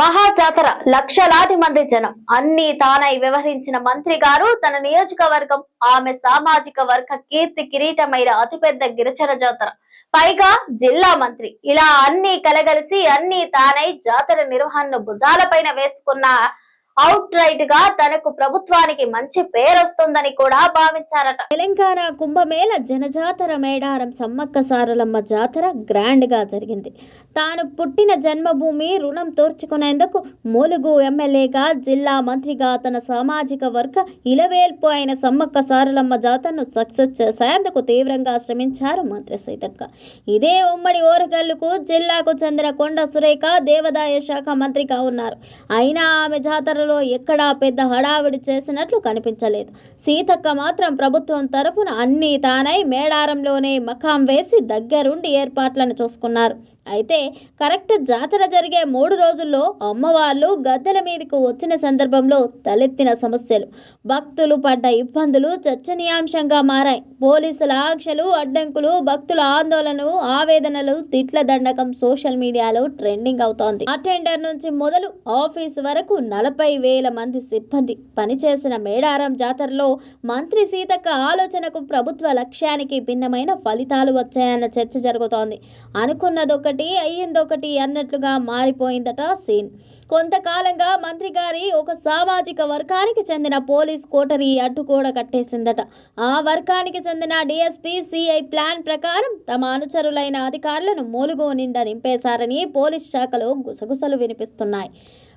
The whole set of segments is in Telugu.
మహా జాతర లక్షలాది మంది జనం. అన్ని తానై వ్యవహరించిన మంత్రి గారు తన నియోజకవర్గం ఆమె సామాజిక వర్గ కీర్తి కిరీటమైన అతిపెద్ద గిరిజన జాతర. పైగా జిల్లా మంత్రి. ఇలా అన్ని కలగలిసి అన్ని తానై జాతర నిర్వహణను భుజాలపైన వేసుకున్న అవుట్ రైట్గా తనకు ప్రభుత్వానికి మంచి పేరొస్తుందని కూడా భావించారట. తెలంగాణ కుంభమేళ జనజాతర మేడారం సమ్మక్క సారలమ్మ జాతర గ్రాండ్గా జరిగింది. తాను పుట్టిన జన్మభూమి రుణం తోర్చుకునేందుకు ములుగు ఎమ్మెల్యేగా జిల్లా మంత్రిగా తన సామాజిక వర్గ ఇలవేల్పు అయిన సమ్మక్క సారలమ్మ జాతరను సక్సెస్ చేసేందుకు తీవ్రంగా శ్రమించారు మంత్రి సీతక్క. ఇదే ఉమ్మడి ఓరగల్లుకు జిల్లాకు చెందిన కొండ సురేఖ దేవాదాయ శాఖ మంత్రిగా ఉన్నారు. అయినా ఆమె జాతర జాతరలో ఎక్కడా పెద్ద హడావిడి చేసినట్లు కనిపించలేదు. సీతక్క మాత్రం ప్రభుత్వం తరఫున అన్ని తానై మేడారంలోనే మకాం వేసి దగ్గరుండి ఏర్పాట్లను చూసుకున్నారు. అయితే కరెక్ట్ జాతర జరిగే మూడు రోజుల్లో అమ్మవార్లు గద్దెల మీదకు వచ్చిన సందర్భంలో తలెత్తిన సమస్యలు. భక్తులు పడ్డ ఇబ్బందులు చర్చనీయాంశంగా మారాయి. పోలీసుల ఆంక్షలు అడ్డంకులు భక్తుల ఆందోళనలు ఆవేదనలు తిట్ల దండకం సోషల్ మీడియాలో ట్రెండింగ్ అవుతోంది. అటెండర్ నుంచి మొదలు ఆఫీస్ వరకు నలభై వేల మంది సిబ్బంది పనిచేసిన మేడారం జాతరలో మంత్రి సీతక్క ఆలోచనకు ప్రభుత్వ లక్ష్యానికి భిన్నమైన ఫలితాలు వచ్చాయన్న చర్చ జరుగుతోంది. అనుకున్నదొకటి అయ్యిందొకటి అన్నట్లుగా మారిపోయిందట సీన్. కొంతకాలంగా మంత్రి గారి ఒక సామాజిక వర్గానికి చెందిన పోలీస్ కోటరీ అడ్డుకోడ కట్టేసిందట. ఆ వర్గానికి చెందిన డిఎస్పీ సిఐ ప్లాన్ ప్రకారం తమ అనుచరులైన అధికారులను మూలుగో నిండా నింపేశారని పోలీస్ శాఖలో గుసగుసలు వినిపిస్తున్నాయి.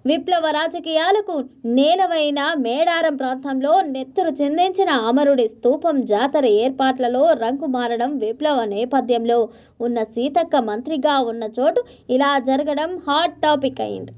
విప్లవ రాజకీయాలకు నేలవైన మేడారం ప్రాంతంలో నెత్తురు చెందించిన అమరుడి స్తూపం జాతర ఏర్పాట్లలో రంగు మారడం విప్లవ నేపథ్యంలో ఉన్న సీతక్క మంత్రిగా ఉన్న చోటు ఇలా జరగడం హాట్ టాపిక్ అయింది.